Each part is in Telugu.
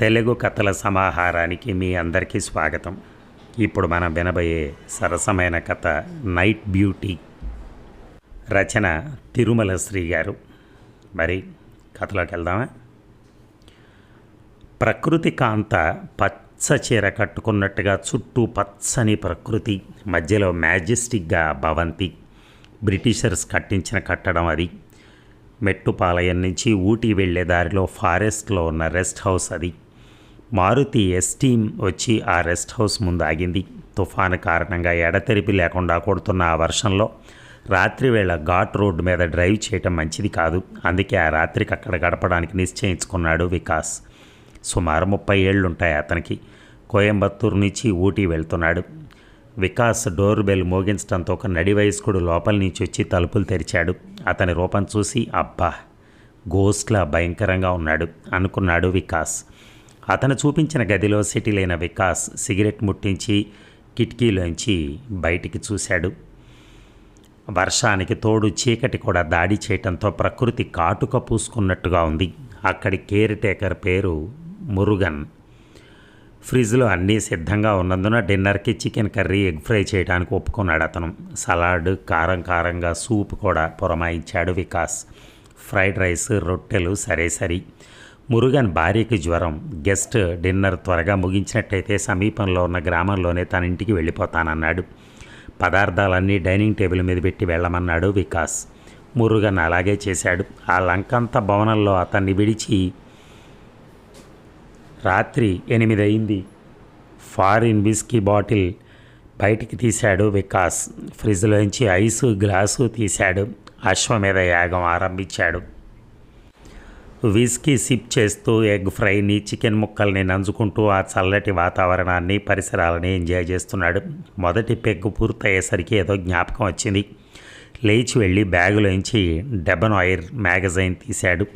తెలుగు కథల సమాహారానికి మీ అందరికీ స్వాగతం. ఇప్పుడు మనం వినబోయే సరసమైన కథ నైట్ బ్యూటీ. రచన తిరుమల శ్రీ గారు. మరి కథలోకి వెళ్దామా? ప్రకృతి కాంత పచ్చ చీర కట్టుకున్నట్టుగా చుట్టూ పచ్చని ప్రకృతి మధ్యలో మ్యాజెస్టిక్గా భవంతి. బ్రిటిషర్స్ కట్టించిన కట్టడం అది. మెట్టుపాలయం నుంచి ఊటీ వెళ్ళే దారిలో ఫారెస్ట్లో ఉన్న రెస్ట్ హౌస్ అది. మారుతి ఎస్టీమ్ వచ్చి ఆ రెస్ట్ హౌస్ ముందు ఆగింది. తుఫాను కారణంగా ఎడతెరిపి లేకుండా కొడుతున్న ఆ వర్షంలో రాత్రివేళ ఘాట్ రోడ్డు మీద డ్రైవ్ చేయటం మంచిది కాదు. అందుకే ఆ రాత్రికి అక్కడ గడపడానికి నిశ్చయించుకున్నాడు వికాస్. సుమారు ముప్పై ఏళ్ళుంటాయి అతనికి. కోయంబత్తూరు నుంచి ఊటీ వెళ్తున్నాడు. వికాస్ డోర్ బెల్ మోగించడంతో ఒక నడి వయస్కుడు లోపల నుంచి వచ్చి తలుపులు తెరిచాడు. అతని రూపం చూసి అబ్బా గోస్ట్లా భయంకరంగా ఉన్నాడు అనుకున్నాడు వికాస్. అతను చూపించిన గదిలో సిటిలైన వికాస్ సిగరెట్ ముట్టించి కిటికీలోంచి బయటికి చూశాడు. వర్షానికి తోడు చీకటి కూడా దాడి చేయటంతో ప్రకృతి కాటుక పూసుకున్నట్టుగా ఉంది. అక్కడి కేర్ టేకర్ పేరు మురుగన్. ఫ్రిడ్జ్లో అన్నీ సిద్ధంగా ఉన్నందున డిన్నర్కి చికెన్ కర్రీ ఎగ్ ఫ్రై చేయడానికి ఒప్పుకున్నాడు అతను. సలాడ్ కారం కారంగా సూప్ కూడా పురమాయించాడు వికాస్. ఫ్రైడ్ రైస్ రొట్టెలు సరే సరి మురుగన్ భార్యకి జ్వరం. గెస్ట్ డిన్నర్ త్వరగా ముగించినట్టయితే సమీపంలో ఉన్న గ్రామంలోనే తన ఇంటికి వెళ్ళిపోతానన్నాడు. పదార్థాలన్నీ డైనింగ్ టేబుల్ మీద పెట్టి వెళ్ళమన్నాడు వికాస్. మురుగన్ అలాగే చేశాడు. ఆ లంకంత భవనంలో అతన్ని విడిచి రాత్రి ఎనిమిది అయింది ఫారిన్ విస్కీ బాటిల్ బయటికి తీశాడు వికాస్. ఫ్రిడ్జ్లోంచి ఐసు గ్లాసు తీశాడు. అశ్వమేధ యాగం ఆరంభించాడు. విస్కీ సిప్ చేస్తూ ఎగ్ ఫ్రైని చికెన్ ముక్కల్ని నంచుకుంటూ ఆ చల్లటి వాతావరణాన్ని పరిసరాలని ఎంజాయ్ చేస్తున్నాడు. మొదటి పెగ్గు పూర్తయ్యేసరికి ఏదో జ్ఞాపకం వచ్చింది. లేచి వెళ్ళి బ్యాగులోంచి డెబన్ ఆయిర్ మ్యాగజైన్ తీశాడు.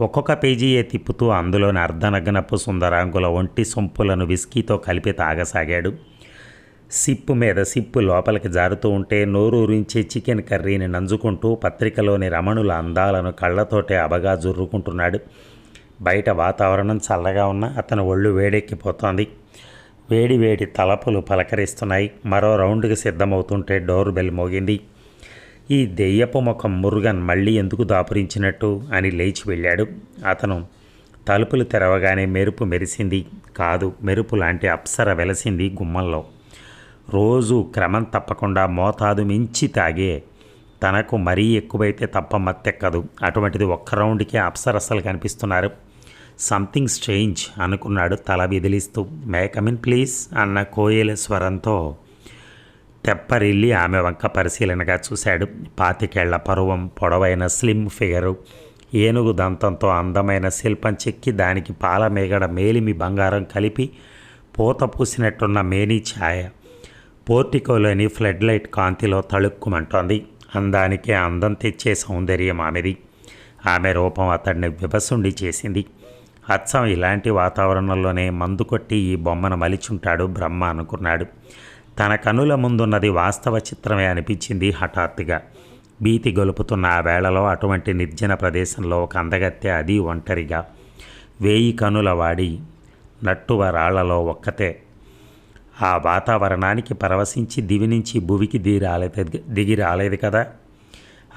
ఒక్కొక్క పేజీయే తిప్పుతూ అందులోని అర్ధనగ్నపు సుందరాంగుల ఒంటి సొంపులను విస్కీతో కలిపి తాగసాగాడు. సిప్పు మీద సిప్పు లోపలికి జారుతూ ఉంటే నోరూరించి చికెన్ కర్రీని నంజుకుంటూ పత్రికలోని రమణుల అందాలను కళ్ళతోటే అబగా జుర్రుకుంటున్నాడు బయట వాతావరణం చల్లగా ఉన్న అతను ఒళ్ళు వేడెక్కిపోతోంది. వేడి వేడి తలపులు పలకరిస్తున్నాయి. మరో రౌండ్కి సిద్ధమవుతుంటే డోర్ బెల్ మోగింది. ఈ దెయ్యపు ముఖం మురుగన్ మళ్ళీ ఎందుకు దాపురించినట్టు అని లేచి వెళ్ళాడు. అతను తలుపులు తెరవగానే మెరుపు మెరిసింది. కాదు మెరుపు లాంటి అప్సర వెలసింది గుమ్మంలో. రోజు క్రమం తప్పకుండా మోతాదు మించి తాగే. తనకు మరీ ఎక్కువైతే తప్ప మత్తెక్కదు. అటువంటిది ఒక్క రౌండ్కే అప్సరసలు కనిపిస్తున్నారు. సంథింగ్ స్ట్రేంజ్ అనుకున్నాడు తల విదిలిస్తూ. మేకమిన్ ప్లీజ్ అన్న కోయల స్వరంతో తెప్పరిల్లి ఆమె వంక పరిశీలనగా చూశాడు. పాతికేళ్ళ పరువం పొడవైన స్లిమ్ ఫిగరు ఏనుగు దంతంతో అందమైన శిల్పం చెక్కి దానికి పాల మేగడ మేలిమి బంగారం కలిపి పూత పూసినట్టున్న మేనీ ఛాయ. పోర్టికోలోని ఫ్లడ్ లైట్ కాంతిలో తళుక్కుమంటోంది. అందానికి అందం తెచ్చే సౌందర్యం ఆమెది. ఆమె రూపం అతడిని విభసుండి చేసింది. అచ్చం ఇలాంటి వాతావరణంలోనే మందు కొట్టి ఈ బొమ్మను మలిచుంటాడు బ్రహ్మ అనుకున్నాడు. తన కనుల ముందున్నది వాస్తవ చిత్రమే అనిపించింది హఠాత్తుగా. భీతి గొలుపుతున్న ఆ వేళలో అటువంటి నిర్జన ప్రదేశంలో ఒక అందగత్తె అది ఒంటరిగా. వేయి కనుల వాడి నట్టువ రాళ్ళలో ఒక్కతే ఆ వాతావరణానికి పరవశించి దివి నుంచి భువికి దిగి రాలేదు దిగి రాలేదు కదా.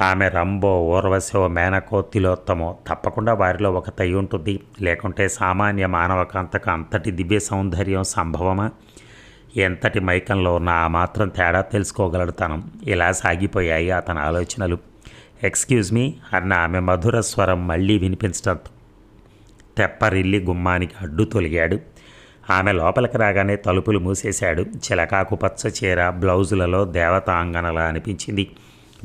ఆమె రంబో ఊర్వశో మేనకో తిలోత్తమో తప్పకుండా వారిలో ఒక తై ఉంటుంది. లేకుంటే సామాన్య మానవ కాంతకు అంతటి దివ్య సౌందర్యం సంభవమా? ఎంతటి మైకంలో ఉన్న ఆ మాత్రం తేడా తెలుసుకోగలడు తనం ఇలా సాగిపోయాయి అతని ఆలోచనలు. ఎక్స్క్యూజ్ మీ అన్న ఆమె మధుర స్వరం మళ్ళీ వినిపించడంతో తెప్పరిల్లి గుమ్మానికి అడ్డు తొలిగాడు. ఆమె లోపలికి రాగానే తలుపులు మూసేశాడు. చిలకాకు పచ్చ చీర బ్లౌజులలో దేవతాంగనలా అనిపించింది.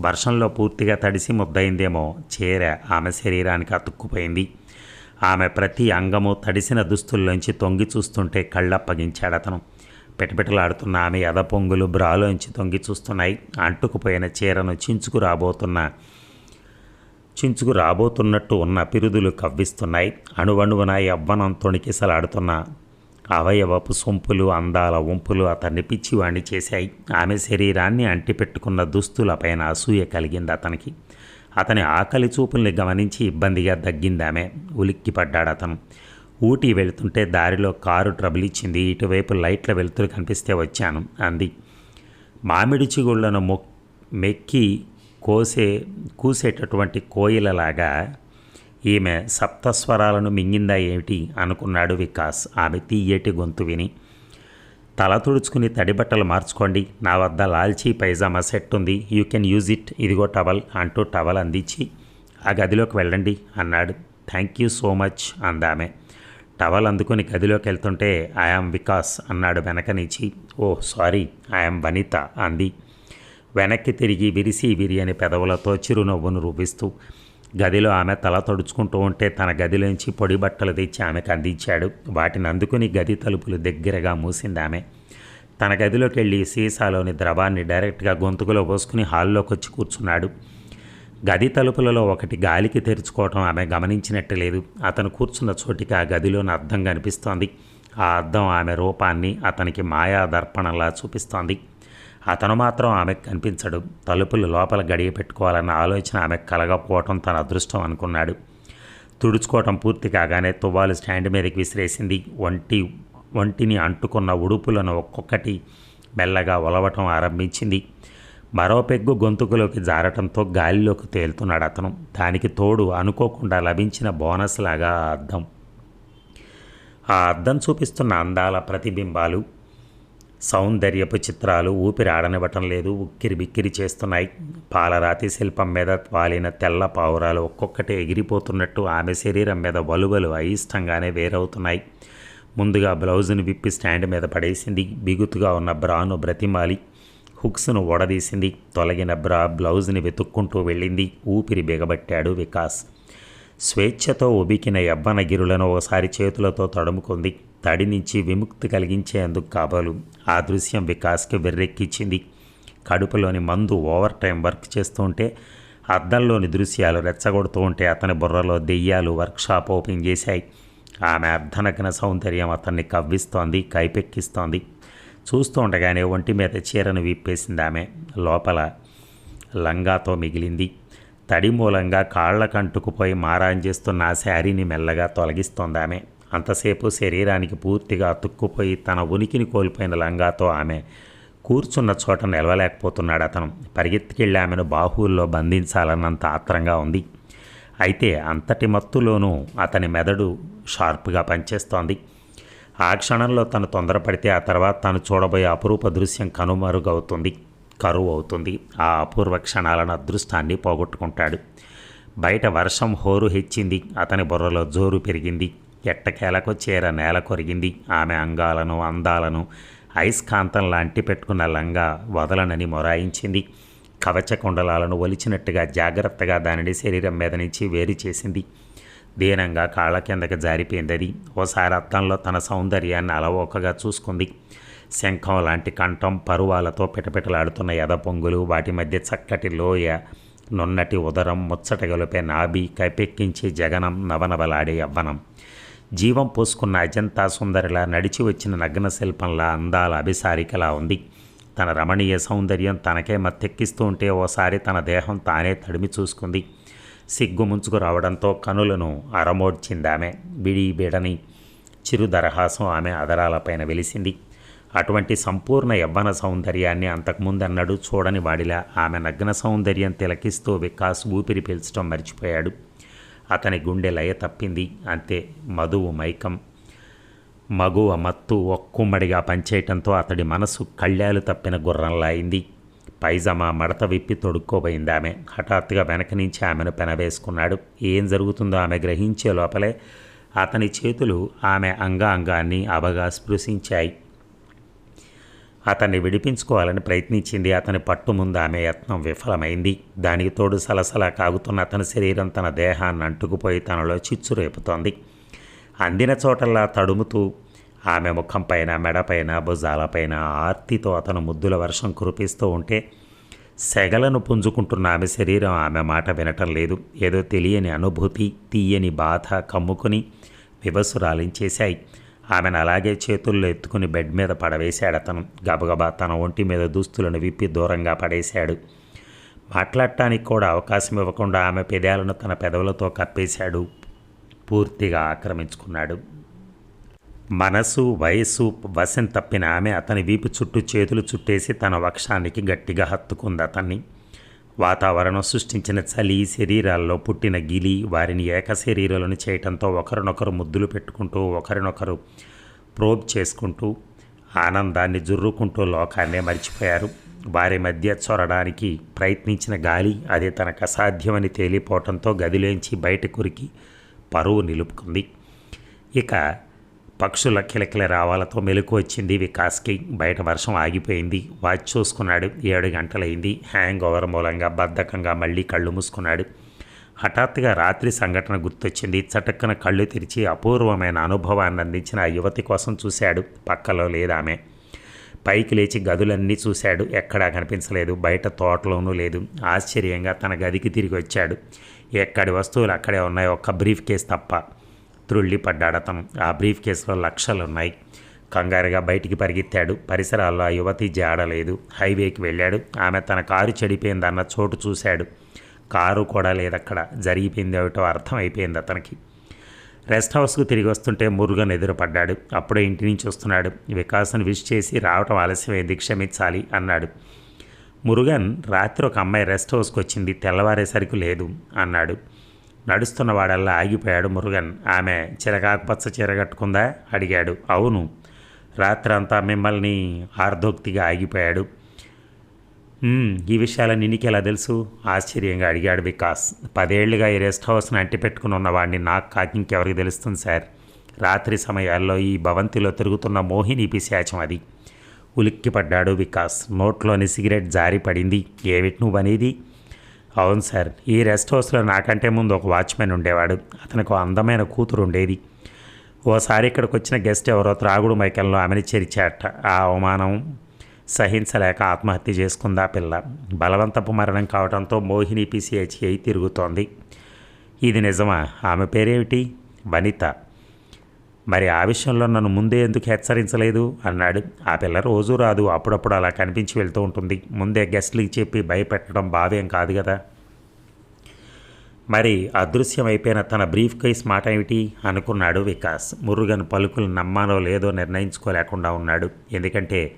వర్షంలో పూర్తిగా తడిసి ముద్దయిందేమో చీర ఆమె శరీరానికి అతుక్కుపోయింది. ఆమె ప్రతి అంగము తడిసిన దుస్తుల్లోంచి తొంగి చూస్తుంటే కళ్ళప్పగించాడు అతను. పిటపిటలాడుతున్న ఆమె ఎదపొంగులు బ్రాలోంచి తొంగి చూస్తున్నాయి. అంటుకుపోయిన చీరను చించుకు రాబోతున్న చించుకు రాబోతున్నట్టు ఉన్న పిరుదులు కవ్విస్తున్నాయి. అణువణువున యవ్వనం తొణికిసలాడుతున్న అవయవపు సొంపులు అందాల వంపులు అతన్ని పిచ్చివాణ్ణి చేశాయి. ఆమె శరీరాన్ని అంటిపెట్టుకున్న దుస్తులపైన అసూయ కలిగింది అతనికి. అతని ఆకలి చూపుల్ని గమనించి ఇబ్బందిగా దగ్గిందామె. ఉలిక్కిపడ్డాడు అతను. ఊటీ వెళుతుంటే దారిలో కారు ట్రబుల్ ఇచ్చింది. ఇటువైపు లైట్ల వెలుతురు కనిపిస్తే వచ్చాను. అంది. మామిడి చిగుళ్ళను మొ మెక్కి కోసే కూసేటటువంటి కోయిలలాగా ఈమె సప్తస్వరాలను మింగిందా ఏమిటి అనుకున్నాడు వికాస్. ఆమె తీయటి గొంతు విని తల తుడుచుకుని తడి బట్టలు మార్చుకోండి నా వద్ద లాల్చీ పైజామా సెట్ ఉంది యూ కెన్ యూజ్ ఇట్ ఇదిగో టవల్ అంటూ టవల్ అందించి ఆ గదిలోకి వెళ్ళండి అన్నాడు. థ్యాంక్ యూ సో మచ్ అందామె. టవల్ అందుకుని గదిలోకి వెళ్తుంటే ఐఆమ్ వికాస్ అన్నాడు వెనక నుంచి. ఓ సారీ ఐఆమ్ వనిత అంది. వెనక్కి తిరిగి విరిసి విరియని పెదవులతో చిరునవ్వును రూపిస్తూ గదిలో ఆమె తల తడుచుకుంటూ ఉంటే తన గదిలోంచి పొడి బట్టలు తెచ్చి ఆమెకు అందించాడు. వాటిని అందుకుని గది తలుపులు దగ్గరగా మూసింది ఆమె. తన గదిలోకి వెళ్ళి సీసాలోని ద్రవాన్ని డైరెక్ట్గా గొంతుకులో పోసుకుని హాల్లోకి వచ్చి కూర్చున్నాడు. గది తలుపులలో ఒకటి గాలికి తెరుచుకోవటం ఆమె గమనించినట్టు లేదు. అతను కూర్చున్న చోటికి ఆ గదిలోని అద్దం కనిపిస్తోంది. ఆ అద్దం ఆమె రూపాన్ని అతనికి మాయా దర్పణంలా చూపిస్తోంది. అతను మాత్రం ఆమెకు కనిపించడు. తలుపులు లోపల గడియ పెట్టుకోవాలన్న ఆలోచన ఆమెకు కలగకపోవటం తన అదృష్టం అనుకున్నాడు. తుడుచుకోవటం పూర్తి కాగానే తువ్వాలు స్టాండ్ మీదకి విసిరేసింది. ఒంటి ఒంటిని అంటుకున్న ఉడుపులను ఒక్కొక్కటి మెల్లగా ఒలవటం ఆరంభించింది. మరో పెగ్గు గొంతుకులోకి జారటంతో గాలిలోకి తేలుతున్నాడు అతను. దానికి తోడు అనుకోకుండా లభించిన బోనస్ లాగా అర్థం అద్దం. ఆ అద్దం చూపిస్తున్న అందాల ప్రతిబింబాలు సౌందర్యపు చిత్రాలు ఊపిరి ఆడనివ్వటం లేదు ఉక్కిరి బిక్కిరి చేస్తున్నాయి. పాలరాతి శిల్పం మీద వాలిన తెల్ల పావురాలు ఒక్కొక్కటి ఎగిరిపోతున్నట్టు ఆమె శరీరం మీద వలువలు అయిష్టంగానే వేరవుతున్నాయి. ముందుగా బ్లౌజును విప్పి స్టాండ్ మీద పడేసింది. బిగుతుగా ఉన్న బ్రాను బ్రతిమాలి. హుక్స్ను ఓడదీసింది. తొలగిన బ్రా బ్లౌజ్ని వెతుక్కుంటూ వెళ్ళింది. ఊపిరి బిగబట్టాడు వికాస్. స్వేచ్ఛతో ఉబికిన యవ్వన గిరులను ఒకసారి చేతులతో తడుముకుంది. తడి నుంచి విముక్తి కలిగించేందుకు కాబోలు. ఆ దృశ్యం వికాస్కి వెర్రెక్కిచ్చింది. కడుపులోని మందు ఓవర్ టైం వర్క్ చేస్తుంటే అద్దంలోని దృశ్యాలు రెచ్చగొడుతూ ఉంటే అతని బుర్రలో దెయ్యాలు వర్క్షాప్ ఓపెన్ చేశాయి. ఆమె అర్ధనగ్న సౌందర్యం అతన్ని కవ్విస్తోంది కైపెక్కిస్తోంది. చూస్తూ ఉండగానే ఒంటి మీద చీరను విప్పేసింది ఆమె. లోపల లంగాతో మిగిలింది. తడి మూలంగా కాళ్ళకంటుకుపోయి మారాన్ చేస్తున్న ఆ శారీని మెల్లగా తొలగిస్తోంది ఆమె. అంతసేపు శరీరానికి పూర్తిగా అతుక్కుపోయి తన ఉనికిని కోల్పోయిన లంగాతో ఆమె కూర్చున్న చోట నిలవలేకపోతున్నాడు అతను. పరిగెత్తికెళ్ళి ఆమెను బాహువుల్లో బంధించాలన్నంత ఆత్రంగా ఉంది. అయితే అంతటి మత్తులోనూ అతని మెదడు షార్ప్గా పనిచేస్తోంది. ఆ క్షణంలో తను తొందరపడితే ఆ తర్వాత తను చూడబోయే అపురూప దృశ్యం కనుమరుగవుతుంది కరువు అవుతుంది. ఆ అపూర్వ క్షణాలను అదృష్టాన్ని పోగొట్టుకుంటాడు. బయట వర్షం హోరు హెచ్చింది. అతని బుర్రలో జోరు పెరిగింది. ఎట్టకేలకు చీర నేల కొరిగింది. ఆమె అంగాలను అందాలను అయస్కాంతం లాంటి పెట్టుకున్న లంగా వదలనని మొరాయించింది. కవచ కుండలాలను ఒలిచినట్టుగా జాగ్రత్తగా దానిని శరీరం మీద నుంచి వేరు చేసింది. దీనంగా కాళ్ళ కిందకి జారిపోయింది అది. ఓసారి అద్దంలో తన సౌందర్యాన్ని అలవోకగా చూసుకుంది. శంఖం లాంటి కంఠం పరువాలతో పిటపిటలాడుతున్న ఎద పొంగులు వాటి మధ్య చక్కటి లోయ నున్నటి ఉదరం ముచ్చట గొలిపే నాభి కైపెక్కించి జగనం నవనవలాడే యవ్వనం. జీవం పోసుకున్న అజంతా సుందరిలా నడిచి వచ్చిన నగ్న శిల్పంలా అందాల అభిసారికలా ఉంది. తన రమణీయ సౌందర్యం తనకే మత్తెక్కిస్తూ ఉంటే ఓసారి తన దేహం తానే తడిమి చూసుకుంది. సిగ్గు ముంచుకు రావడంతో కనులను అరమోడ్చిందామె. బిడి బిడని చిరు దరహాసం ఆమె అదరాలపైన వెలిసింది. అటువంటి సంపూర్ణ యవ్వన సౌందర్యాన్ని అంతకుముందన్నడు చూడని వాడిలా ఆమె నగ్న సౌందర్యం తిలకిస్తూ వికాస్ ఊపిరి పీల్చడం మర్చిపోయాడు. అతని గుండె లయ తప్పింది. అంతే మధువు మైకం. మగువ మత్తు ఒక్కుమ్మడిగా పంచేయటంతో అతడి మనసు కళ్యాలు తప్పిన గుర్రంలా అయింది. పైజమా మడత విప్పి తొడుక్కోబోయింది ఆమె. హఠాత్తుగా వెనక నుంచి ఆమెను పెనవేసుకున్నాడు. ఏం జరుగుతుందో ఆమె గ్రహించే లోపలే అతని చేతులు ఆమె అంగాంగాన్ని అబగా స్పృశించాయి. అతన్ని విడిపించుకోవాలని ప్రయత్నించింది. అతని పట్టు ముందు ఆమె యత్నం విఫలమైంది. దానికి తోడు సలసలా కాగుతున్న అతని శరీరం తన దేహాన్ని అంటుకుపోయి తనలో చిచ్చు రేపుతోంది. అందిన చోటల్లా తడుముతూ ఆమె ముఖంపైన మెడపైన భుజాలపైన ఆర్తితో అతను ముద్దుల వర్షం కురిపిస్తూ ఉంటే సెగలను పుంజుకుంటున్న ఆమె శరీరం ఆమె మాట వినటం లేదు. ఏదో తెలియని అనుభూతి తీయని బాధ కమ్ముకుని వివసురాలించేశాయి. ఆమెను అలాగే చేతుల్లో ఎత్తుకుని బెడ్ మీద పడవేశాడు అతను. గబగబా తన ఒంటి మీద దుస్తులను విప్పి దూరంగా పడేశాడు. మాట్లాడటానికి కూడా అవకాశం ఇవ్వకుండా ఆమె పెదాలను తన పెదవులతో కప్పేశాడు. పూర్తిగా ఆక్రమించుకున్నాడు. మనసు వయస్సు వశం తప్పిన ఆమె అతని వీపు చుట్టూ చేతులు చుట్టేసి తన వక్షానికి గట్టిగా హత్తుకుంది అతన్ని. వాతావరణం సృష్టించిన చలి శరీరాల్లో పుట్టిన గిలి వారిని ఏకశరీరాలను చేయటంతో ఒకరినొకరు ముద్దులు పెట్టుకుంటూ ఒకరినొకరు ప్రోబ్ చేసుకుంటూ ఆనందాన్ని జుర్రుకుంటూ లోకాన్నే మర్చిపోయారు. వారి మధ్య చొరడానికి ప్రయత్నించిన గాలి అది తనకు అసాధ్యమని తేలిపోవటంతో గదిలోంచి బయట కురికి పరువు నిలుపుకుంది. ఇక పక్షుల కిలకిల రావాలతో మెలకు వచ్చింది వికాస్కి. బయట వర్షం ఆగిపోయింది. వాచ్ చూసుకున్నాడు. ఏడు గంటలైంది. హ్యాంగ్ ఓవర్ మూలంగా బద్ధకంగా మళ్ళీ కళ్ళు మూసుకున్నాడు. హఠాత్తుగా రాత్రి సంఘటన గుర్తొచ్చింది. చటక్కన కళ్ళు తెరిచి అపూర్వమైన అనుభవాన్ని అందించిన ఆ యువతి కోసం చూశాడు. పక్కలో లేదామె పైకి లేచి గదులన్నీ చూశాడు. ఎక్కడా కనిపించలేదు. బయట తోటలోనూ లేదు. ఆశ్చర్యంగా తన గదికి తిరిగి వచ్చాడు. ఎక్కడి వస్తువులు అక్కడే ఉన్నాయి ఒక్క బ్రీఫ్ కేస్ తప్ప. త్రుళ్ళి పడ్డాడు అతను ఆ బ్రీఫ్ కేసులో లక్షలున్నాయి. కంగారుగా బయటికి పరిగెత్తాడు. పరిసరాల్లో ఆ యువతి జాడలేదు హైవేకి వెళ్ళాడు. ఆమె తన కారు చెడిపోయిందన్న చోటు చూశాడు. కారు కూడా లేదక్కడ. జరిగిపోయింది ఏమిటో అర్థమైపోయింది అతనికి. రెస్ట్ హౌస్కు తిరిగి వస్తుంటే మురుగన్ ఎదురుపడ్డాడు. అప్పుడే ఇంటి నుంచి వస్తున్నాడు. వికాస్ను విష్ చేసి రావటం ఆలస్యమైంది. క్షమించాలి అన్నాడు. మురుగన్ రాత్రి ఒక అమ్మాయి రెస్ట్ హౌస్కి వచ్చింది. తెల్లవారేసరికి లేదు అన్నాడు. నడుస్తున్న వాడల్లా ఆగిపోయాడు మురుగన్. ఆమె చిరకాకు పచ్చ చీర కట్టుకుందా? అడిగాడు. అవును. రాత్రంతా మిమ్మల్ని ఆర్ధోక్తిగా ఆగిపోయాడు. ఈ విషయాలన్నీ నీకు ఎలా తెలుసు? ఆశ్చర్యంగా అడిగాడు వికాస్. పదేళ్ళుగా ఈ రెస్ట్ హౌస్ని అంటిపెట్టుకుని ఉన్నవాడిని నాకు కాకి ఇంకెవరికి తెలుస్తుంది సార్? రాత్రి సమయాల్లో ఈ భవంతిలో తిరుగుతున్న మోహిని పిశాచం అది. ఉలిక్కిపడ్డాడు వికాస్. నోట్లోని సిగరెట్ జారి పడింది ఏమిటి నువ్వు అనేది అవును సార్. ఈ రెస్ట్ హౌస్లో నాకంటే ముందు ఒక వాచ్మెన్ ఉండేవాడు. అతనికి అందమైన కూతురు ఉండేది. ఓసారి ఇక్కడికి వచ్చిన గెస్ట్ ఎవరో త్రాగుడు మైకంలో ఆమెని చేర్చాట ఆ అవమానం సహించలేక ఆత్మహత్య చేసుకుందా పిల్ల. బలవంతపు మరణం కావడంతో మోహిని పిసిహెచ్ఐ తిరుగుతోంది. ఇది నిజమా? ఆమె పేరేమిటి? వనిత. మరి ఆ విషయంలో నన్ను ముందే ఎందుకు హెచ్చరించలేదు? అన్నాడు. ఆ పిల్ల రోజు రాదు. అప్పుడప్పుడు అలా కనిపించి వెళ్తూ ఉంటుంది. ముందే గెస్ట్లకి చెప్పి భయపెట్టడం బాధేం కాదు కదా. మరి అదృశ్యమైపోయిన తన బ్రీఫ్ కేస్ మాట ఏమిటి? అనుకున్నాడు వికాస్. మురుగన్ పలుకులు నమ్మానో లేదో నిర్ణయించుకోలేకుండా ఉన్నాడు. ఎందుకంటే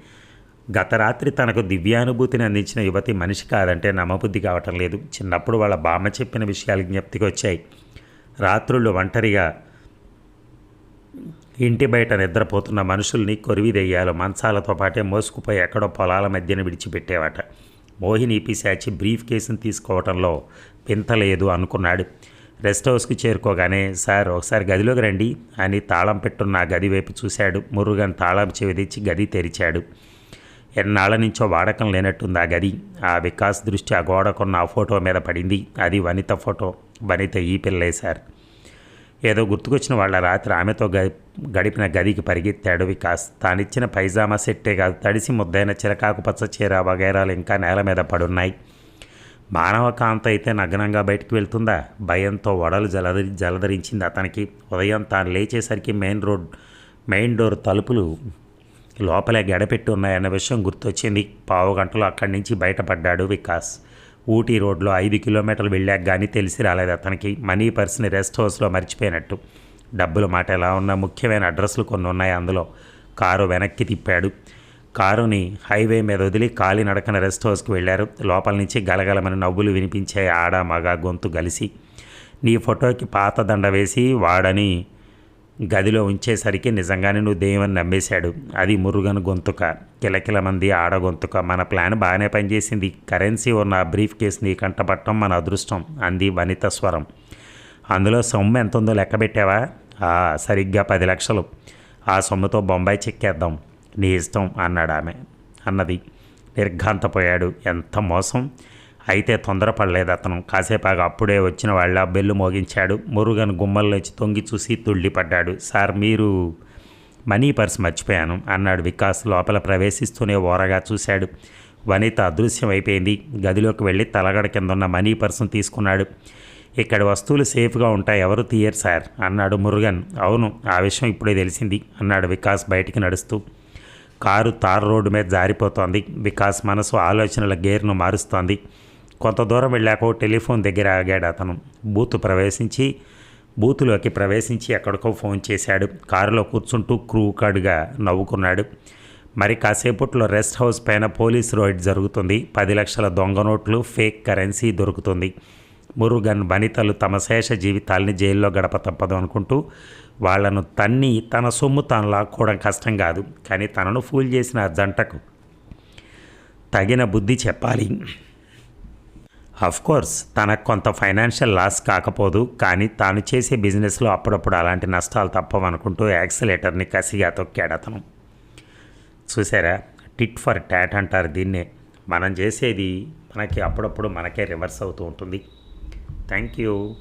గత రాత్రి తనకు దివ్యానుభూతిని అందించిన యువతి మనిషి కాదంటే నమ్మబుద్ధి కావటం లేదు. చిన్నప్పుడు వాళ్ళ బామ్మ చెప్పిన విషయాలు జ్ఞప్తికి వచ్చాయి. రాత్రుళ్ళు ఒంటరిగా ఇంటి బయట నిద్రపోతున్న మనుషుల్ని కొరివిదెయ్యాలు. మంచాలతో పాటే మోసుకుపోయి ఎక్కడో పొలాల మధ్యన విడిచిపెట్టేవాట. మోహిని పిశాచి బ్రీఫ్ కేసును తీసుకోవటంలో పింతలేదు అనుకున్నాడు. రెస్ట్ హౌస్కి చేరుకోగానే సార్ ఒకసారి గదిలోకి రండి అని తాళం పెట్టున్న ఆ గది వైపు చూశాడు. మురుగన్ తాళం చెవిదిచ్చి గది తెరిచాడు. ఎన్నాళ్ళ నుంచో వాడకం లేనట్టుంది ఆ గది. ఆ వికాస్ దృష్టి ఆ గోడకున్న ఆ ఫోటో మీద పడింది. అది వనిత ఫోటో. వనిత ఈ పిల్లే సార్. ఏదో గుర్తుకొచ్చిన వాళ్ళ రాత్రి ఆమెతో గడిపిన గదికి పరిగెత్తాడు వికాస్ తానిచ్చిన పైజామా సెట్టే కాదు. తడిసి ముద్దైన చిరకాకు పచ్చ చీర వగైరాలు ఇంకా నేల మీద పడున్నాయి. మానవ కాంత అయితే నగ్నంగా బయటికి వెళ్తుందా? భయంతో వడలు జలదరి జలధరించింది అతనికి. ఉదయం తాను లేచేసరికి మెయిన్ రోడ్ మెయిన్ డోర్ తలుపులు లోపలే గడపెట్టి ఉన్నాయన్న విషయం గుర్తొచ్చింది. పావు గంటలో అక్కడి నుంచి బయటపడ్డాడు వికాస్ ఊటీ రోడ్లో ఐదు కిలోమీటర్లు వెళ్ళాక కానీ తెలిసి రాలేదు అతనికి. మనీ పర్స్ని రెస్ట్ హౌస్లో మర్చిపోయినట్టు. డబ్బుల మాట ఎలా ఉన్నా ముఖ్యమైన అడ్రస్లు కొన్ని ఉన్నాయి అందులో. కారు వెనక్కి తిప్పాడు. కారుని హైవే మీద వదిలి కాలినడకన రెస్ట్ హౌస్కి వెళ్ళారు. లోపల నుంచి గలగలమని నవ్వులు వినిపించే ఆడ మగ గొంతు కలిసి నీ ఫోటోకి పాత దండ వేసి వాడని గదిలో ఉంచేసరికి నిజంగానే నువ్వు దేవుని నమ్మేశాడు. అది మురుగన్ గొంతుక. కిలకిల మంది ఆడ గొంతుక. మన ప్లాన్ బాగానే పనిచేసింది. కరెన్సీ ఉన్న బ్రీఫ్ కేసుని కంటపట్టడం కంటపట్టం మన అదృష్టం అంది వనిత స్వరం. అందులో సొమ్ము ఎంత ఉందో లెక్క పెట్టావా? సరిగ్గా పది లక్షలు. ఆ సొమ్ముతో బొంబాయి చెక్కేద్దాం నీ ఇష్టం అన్నాడు ఆమె. అన్నది. నిర్ఘాంతపోయాడు. ఎంత మోసం? అయితే తొందరపడలేదు అతను. కాసేపాగా అప్పుడే వచ్చిన వాళ్ళ బెల్లు మోగించాడు. మురుగన్ గుమ్మల్లోంచి తొంగి చూసి తుళ్ళిపడ్డాడు. సార్ మీరు మనీ పర్స్ మర్చిపోయాను అన్నాడు వికాస్ లోపల ప్రవేశిస్తూనే ఓరగా చూశాడు. వనిత అదృశ్యం అయిపోయింది. గదిలోకి వెళ్ళి తలగడ కింద ఉన్న మనీ పర్సును తీసుకున్నాడు. ఇక్కడ వస్తువులు సేఫ్గా ఉంటాయి. ఎవరు తీయరు సార్ అన్నాడు మురుగన్. అవును ఆ విషయం ఇప్పుడే తెలిసింది అన్నాడు వికాస్ బయటికి నడుస్తూ. కారు తార్ రోడ్డు మీద జారిపోతోంది. వికాస్ మనసు ఆలోచనల గేర్ను మారుస్తోంది. కొంత దూరం వెళ్ళాక టెలిఫోన్ దగ్గర ఆగాడు అతను. బూత్ ప్రవేశించి బూతులోకి ప్రవేశించి ఎక్కడికో ఫోన్ చేశాడు. కారులో కూర్చుంటూ క్రూ కడుగా నవ్వుకున్నాడు. మరి కాసేపట్లో రెస్ట్ హౌస్ పైన పోలీస్ రోడ్ జరుగుతుంది. పది లక్షల దొంగ నోట్లు ఫేక్ కరెన్సీ దొరుకుతుంది. మురుగన్ వనితలు తమ శేష జీవితాల్ని జైల్లో గడప తప్పదు అనుకుంటూ వాళ్ళను తన్ని తన సొమ్ము తాను లాక్కోవడం కష్టం కాదు. కానీ తనను ఫూల్ చేసిన జంటకు తగిన బుద్ధి చెప్పాలి. కోర్స్ తనకు కొంత ఫైనాన్షియల్ లాస్ కాకపోదు కానీ తాను చేసే బిజినెస్లో అప్పుడప్పుడు అలాంటి నష్టాలు తప్పవనుకుంటూ యాక్సిలేటర్ని కసిగా తొక్కాడు అతను. చూసారా? టిట్ ఫర్ టాట్ అంటారు దీన్నే. మనం చేసేది మనకి అప్పుడప్పుడు మనకే రివర్స్ అవుతూ ఉంటుంది. Thank you